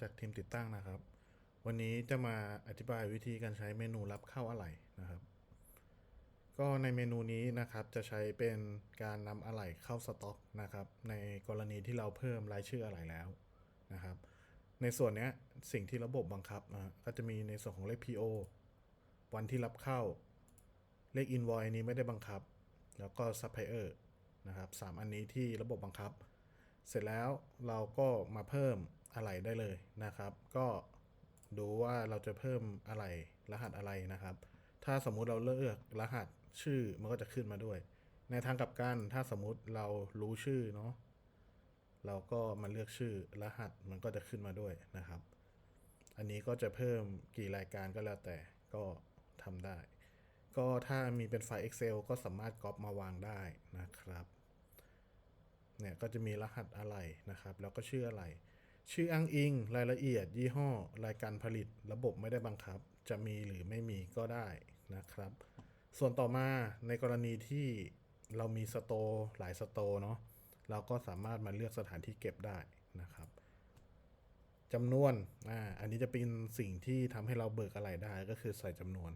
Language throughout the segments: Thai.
จากทีมติดตั้งนะครับ วันนี้จะมาอธิบายวิธีการใช้เมนูรับเข้าอะไหล่นะครับ ก็ในเมนูนี้นะครับจะใช้เป็นการนำอะไหล่เข้าสต็อกนะครับ ในกรณีที่เราเพิ่มรายชื่ออะไหล่แล้วนะครับ ในส่วนนี้สิ่งที่ระบบบังคับนะก็จะมีในส่วนของเลข PO วันที่รับเข้าเลข invoice นนี้ไม่ได้บังคับ แล้วก็ supplier นะครับสามอันนี้ที่ระบบบังคับ เสร็จแล้วเราก็มาเพิ่ม อะไหล่ได้เลยนะครับ ก็ดูว่าเราจะเพิ่มอะไหล่รหัสอะไรนะครับ ถ้าสมมุติเราเลือกรหัสชื่อมันก็จะขึ้นมาด้วย ในทางกลับกันถ้าสมมุติเรารู้ชื่อเนาะเราก็มาเลือกชื่อรหัสมันก็จะขึ้นมาด้วยนะครับ อันนี้ก็จะเพิ่มกี่รายการก็แล้วแต่ก็ทำได้ ก็ถ้ามีเป็นไฟล์ Excel ก็สามารถก๊อปมาวางได้นะครับเนี่ยก็จะมีรหัสอะไรนะครับ แล้วก็ชื่ออะไร ชื่ออ้างอิง รายละเอียด ยี่ห้อ รายการผลิต ระบบไม่ได้บังคับ จะมีหรือไม่มีก็ได้นะครับ ส่วนต่อมาในกรณีที่เรามีสโตร์หลายสโตร์เนาะเราก็สามารถมาเลือกสถานที่เก็บได้นะครับจำนวนอ่าอันนี้จะเป็นสิ่งที่ทำให้เราเบิกอะไรได้ก็คือใส่จำนวน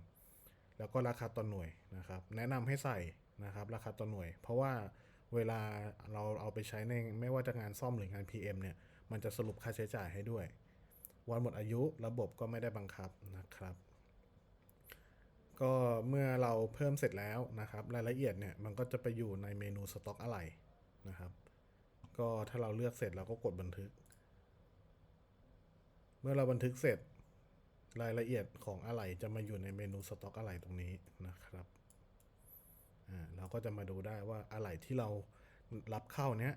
แล้วก็ราคาต่อหน่วยนะครับ แนะนำให้ใส่นะครับ ราคาต่อหน่วย เพราะว่าเวลาเราเอาไปใช้ในไม่ว่าจะงานซ่อมหรืองาน PM เนี่ย มันจะสรุปค่าใช้จ่ายให้ด้วย วันหมดอายุระบบก็ไม่ได้บังคับนะครับ ก็เมื่อเราเพิ่มเสร็จแล้วนะครับ รายละเอียดเนี่ยมันก็จะไปอยู่ในเมนูสต็อกอะไรนะครับ ก็ถ้าเราเลือกเสร็จเราก็กดบันทึก เมื่อเราบันทึกเสร็จรายละเอียดของอะไหล่จะมาอยู่ในเมนูสต็อกอะไหล่ตรงนี้นะครับ อ่าเราก็จะมาดูได้ว่าอะไหล่ที่เรารับเข้าเนี้ย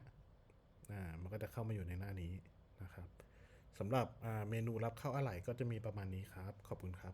อ่ามันก็จะเข้ามาอยู่ในหน้านี้นะครับสำหรับเมนูรับเข้าอะไหล่ก็จะมีประมาณนี้ครับ ขอบคุณครับ